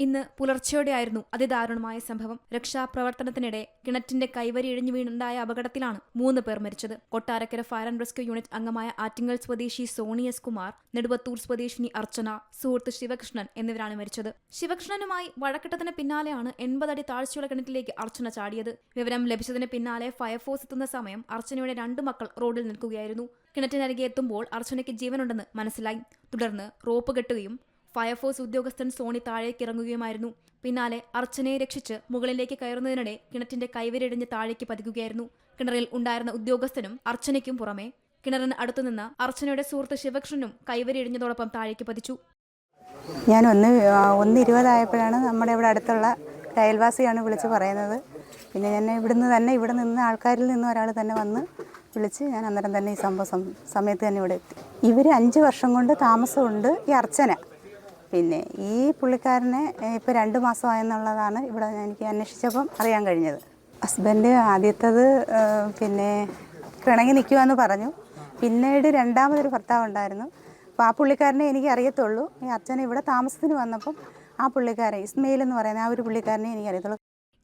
ഇന്ന് പുലർച്ചെയോടെയായിരുന്നു അതിദാരുണമായ സംഭവം. രക്ഷാപ്രവർത്തനത്തിനിടെ കിണറ്റിന്റെ കൈവരി ഇഴിഞ്ഞു വീണുണ്ടായ അപകടത്തിലാണ് മൂന്ന് പേർ മരിച്ചത്. Kottarakkara fire and rescue unit അംഗമായ ആറ്റിങ്ങൽ സ്വദേശി സോണി എസ് കുമാർ നെടുവത്തൂർ സ്വദേശിനി അർച്ചന സുഹൃത്ത് ശിവകൃഷ്ണൻ എന്നിവരാണ് മരിച്ചത്. ശിവകൃഷ്ണനുമായി വഴക്കിട്ടതിന് പിന്നാലെയാണ് എൺപതടി താഴ്ചയുള്ള കിണറ്റിലേക്ക് അർച്ചന ചാടിയത്. വിവരം ലഭിച്ചതിന് പിന്നാലെ ഫയർഫോഴ്സ് എത്തുന്ന സമയം അർച്ചനയുടെ രണ്ടു മക്കൾ റോഡിൽ നിൽക്കുകയായിരുന്നു. കിണറ്റിനരികെ എത്തുമ്പോൾ അർച്ചനയ്ക്ക് ജീവനുണ്ടെന്ന് മനസ്സിലായി. തുടർന്ന് റോപ്പ് കെട്ടുകയും ഫയർഫോഴ്സ് ഉദ്യോഗസ്ഥൻ സോണി താഴേക്ക് ഇറങ്ങുകയുമായിരുന്നു. പിന്നാലെ അർച്ചനയെ രക്ഷിച്ച് മുകളിലേക്ക് കയറുന്നതിനിടെ കിണറ്റിന്റെ കൈവരിടിഞ്ഞ് താഴേക്ക് പതിക്കുകയായിരുന്നു. കിണറിൽ ഉണ്ടായിരുന്ന ഉദ്യോഗസ്ഥനും അർച്ചനയ്ക്കും പുറമെ കിണറിന് അടുത്തുനിന്ന് അർച്ചനയുടെ സുഹൃത്ത് ശിവകൃഷ്ണനും കൈവരി ഇടിഞ്ഞതോടൊപ്പം താഴേക്ക് പതിച്ചു. ഞാൻ ഒന്ന് ഒന്ന് ഇരുപതായപ്പോഴാണ് നമ്മുടെ ഇവിടെ അടുത്തുള്ള അയൽവാസിയാണ് വിളിച്ച് പറയുന്നത്. പിന്നെ ഞാൻ ഇവിടുന്ന് തന്നെ ഇവിടെ നിന്ന് ആൾക്കാരിൽ നിന്ന് ഒരാൾ തന്നെ വന്ന് വിളിച്ച് ഞാൻ അന്നേരം തന്നെ ഈ സംഭവം സമയത്ത് തന്നെ ഇവിടെ എത്തി. ഇവർ അഞ്ച് വർഷം കൊണ്ട് താമസമുണ്ട് ഈ അർച്ചന. പിന്നെ ഈ പുള്ളിക്കാരനെ ഇപ്പോൾ രണ്ട് മാസമായെന്നുള്ളതാണ് ഇവിടെ എനിക്ക് അന്വേഷിച്ചപ്പം അറിയാൻ കഴിഞ്ഞത്. ഹസ്ബൻഡ് ആദ്യത്തത് പിന്നെ കിണങ്ങി നിൽക്കുമെന്ന് പറഞ്ഞു. പിന്നീട് രണ്ടാമതൊരു ഭർത്താവ് ഉണ്ടായിരുന്നു. അപ്പോൾ ആ പുള്ളിക്കാരനെ എനിക്ക് അറിയത്തുള്ളൂ. ഈ അച്ഛൻ ഇവിടെ താമസത്തിന് വന്നപ്പം ആ പുള്ളിക്കാരൻ ഇസ്മയിൽ എന്ന് പറയുന്ന ആ ഒരു പുള്ളിക്കാരനെ എനിക്ക് അറിയത്തുള്ളൂ.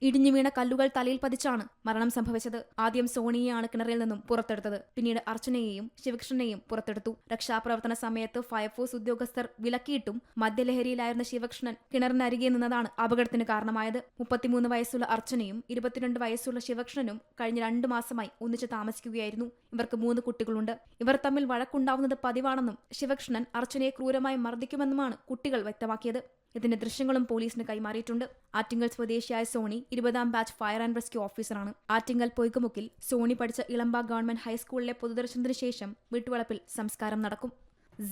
ഇടിഞ്ഞു വീണ കല്ലുകൾ തലയിൽ പതിച്ചാണ് മരണം സംഭവിച്ചത്. ആദ്യം സോണിയെയാണ് കിണറിൽ നിന്നും പുറത്തെടുത്തത്. പിന്നീട് അർച്ചനയെയും ശിവകൃഷ്ണനെയും പുറത്തെടുത്തു. രക്ഷാപ്രവർത്തന സമയത്ത് ഫയർഫോഴ്സ് ഉദ്യോഗസ്ഥർ വിലക്കിയിട്ടും മദ്യലഹരിയിലായിരുന്ന ശിവകൃഷ്ണൻ കിണറിനരികെ നിന്നതാണ് അപകടത്തിന് കാരണമായത്. മുപ്പത്തിമൂന്ന് വയസ്സുള്ള അർച്ചനയും ഇരുപത്തിരണ്ട് വയസ്സുള്ള ശിവകൃഷ്ണനും കഴിഞ്ഞ രണ്ടു മാസമായി ഒന്നിച്ച് താമസിക്കുകയായിരുന്നു. ഇവർക്ക് മൂന്ന് കുട്ടികളുണ്ട്. ഇവർ തമ്മിൽ വഴക്കുണ്ടാവുന്നത് പതിവാണെന്നും ശിവകൃഷ്ണൻ അർച്ചനയെ ക്രൂരമായി മർദ്ദിക്കുമെന്നുമാണ് കുട്ടികൾ വ്യക്തമാക്കിയത്. ഇതിന്റെ ദൃശ്യങ്ങളും പോലീസിന് കൈമാറിയിട്ടുണ്ട്. ആറ്റിങ്ങൽ സ്വദേശിയായ സോണി ഇരുപതാം ബാച്ച് ഫയർ ആൻഡ് റെസ്ക്യൂ ഓഫീസറാണ്. ആറ്റിങ്ങൽ പൊയ്ക്കുമുക്കിൽ സോണി പഠിച്ച ഇളമ്പ ഗവൺമെന്റ് ഹൈസ്കൂളിലെ പൊതുദർശനത്തിന് ശേഷം വീട്ടുവളപ്പിൽ സംസ്കാരം നടക്കും.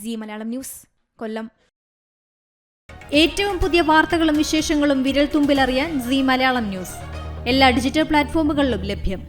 C Malayalam news Kollam. ഏറ്റവും പുതിയ വാർത്തകളും വിശേഷങ്ങളും വിരൽ തുമ്പിലറിയാൻ സി മലയാളം ന്യൂസ്. എല്ലാ ഡിജിറ്റൽ പ്ലാറ്റ്ഫോമുകളിലും ലഭ്യം.